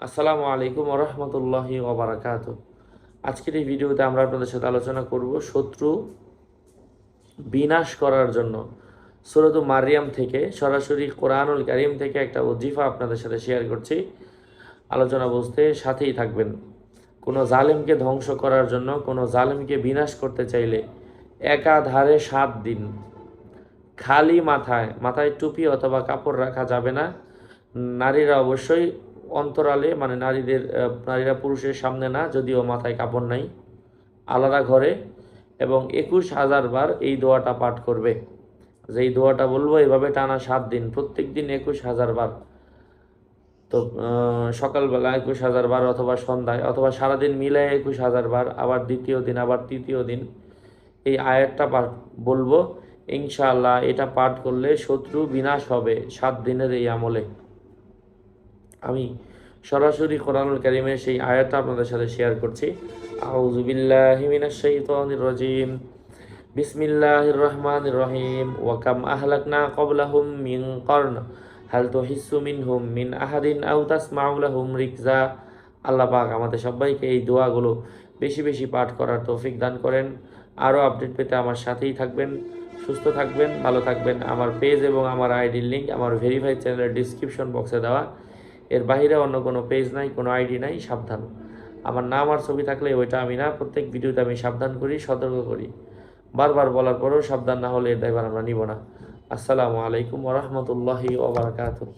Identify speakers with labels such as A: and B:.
A: আসসালামু আলাইকুম রহমতুল্লাহি ওবরাকাত আজকের এই ভিডিওতে আমরা আপনাদের সাথে আলোচনা করব শত্রু বিনাশ করার জন্য। সুরত মারিয়াম থেকে, সরাসরি কোরআনুল কারিম থেকে একটা ওজিফা আপনাদের সাথে শেয়ার করছি। আলোচনা বুঝতে সাথেই থাকবেন। কোনো জালেমকে ধ্বংস করার জন্য, কোনো জালেমকে বিনাশ করতে চাইলে একাধারে সাত দিন। খালি মাথায় মাথায় টুপি অথবা কাপড় রাখা যাবে না। নারীরা অবশ্যই অন্তরালে মানে নারীদের নারীরা পুরুষের সামনে না, যদিও মাথায় কাপড় নাই, আলাদা ঘরে এবং একুশ হাজার বার এই দোয়াটা পাঠ করবে। যে এই দোয়াটা বলব, এভাবে টানা সাত দিন, প্রত্যেক দিন একুশ হাজার বার। তো সকালবেলা একুশ হাজার বার অথবা সন্ধ্যায়, অথবা সারাদিন মিলে একুশ হাজার বার, আবার দ্বিতীয় দিন, আবার তৃতীয় দিন, এই আয়াতটা পাঠ বলব। ইনশাআল্লাহ এটা পাঠ করলে শত্রু বিনাশ হবে সাত দিনের এই আমলে। আমি সরাসরি কোরআনুল কারিমের সেই আয়াতটা আপনাদের সাথে শেয়ার করছি। আউযু বিল্লাহি মিনাশ শাইতানির রাজিম। বিসমিল্লাহির রহমানির রহিম। ওয়া কাম আহলাকনা ক্বাবলাহুম মিন কর্ন। হাল তুহিসসু মিনহুম মিন আহাদিন আও তাসমাউ লাহুম রিকজা। আল্লাহ পাক আমাদের সবাইকে এই দোয়াগুলো বেশি বেশি পাঠ করার তৌফিক দান করেন। আরও আপডেট পেতে আমার সাথেই থাকবেন, সুস্থ থাকবেন, ভালো থাকবেন। আমার পেজ এবং আমার আইডির লিঙ্ক আমার ভেরিফাইড চ্যানেলের ডিসক্রিপশন বক্সে দেওয়া। এর বাইরে অন্য কোনো পেজ নাই, কোনো আইডি নাই, সাবধান। আমার নাম আর ছবি থাকলে ওইটা আমি না, প্রত্যেক ভিডিওতে আমি সাবধান করি, সতর্ক করি। বারবার বলার পরেও সাবধান না হলে এর দায়ভার আমরা নিব না। আসসালামু আলাইকুম ওরহমতুল্লাহি ওবরাকাতুহ